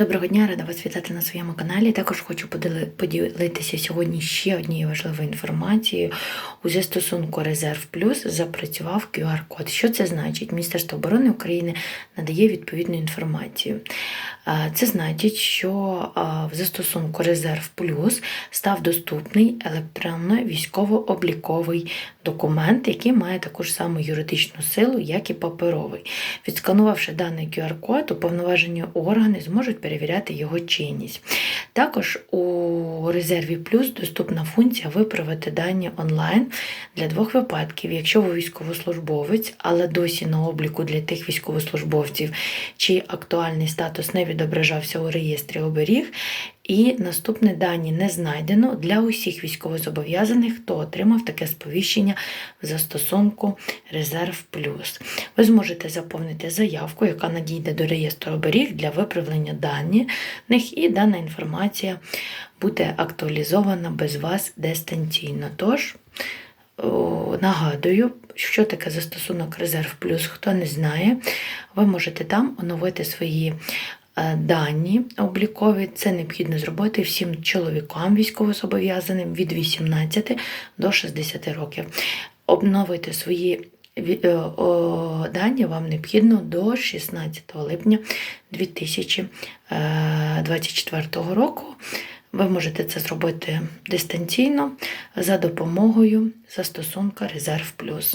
Доброго дня, рада вас вітати на своєму каналі. Також хочу поділитися сьогодні ще однією важливою інформацією. У застосунку Резерв Плюс запрацював QR-код. Що це значить? Міністерство оборони України надає відповідну інформацію. Це значить, що в застосунку Резерв Плюс став доступний електронно військово-обліковий документ, який має таку ж саму юридичну силу, як і паперовий. Відсканувавши даний QR-код, уповноважені органи зможуть перевіряти його чинність. Також у резерві плюс доступна функція виправити дані онлайн для двох випадків. Якщо ви військовослужбовець, але досі на обліку для тих військовослужбовців, чий актуальний статус не відображався у реєстрі оберіг. І наступне дані не знайдено для усіх військовозобов'язаних, хто отримав таке сповіщення в застосунку Резерв Плюс. Ви зможете заповнити заявку, яка надійде до реєстру оберіг для виправлення даних, і дана інформація буде актуалізована без вас дистанційно. Тож, нагадую, що таке застосунок Резерв Плюс, хто не знає, ви можете там оновити свої дані облікові. Це необхідно зробити всім чоловікам військовозобов'язаним від 18 до 60 років. Обновити свої е, дані вам необхідно до 16 липня 2024 року. Ви можете це зробити дистанційно за допомогою застосунка Резерв Плюс.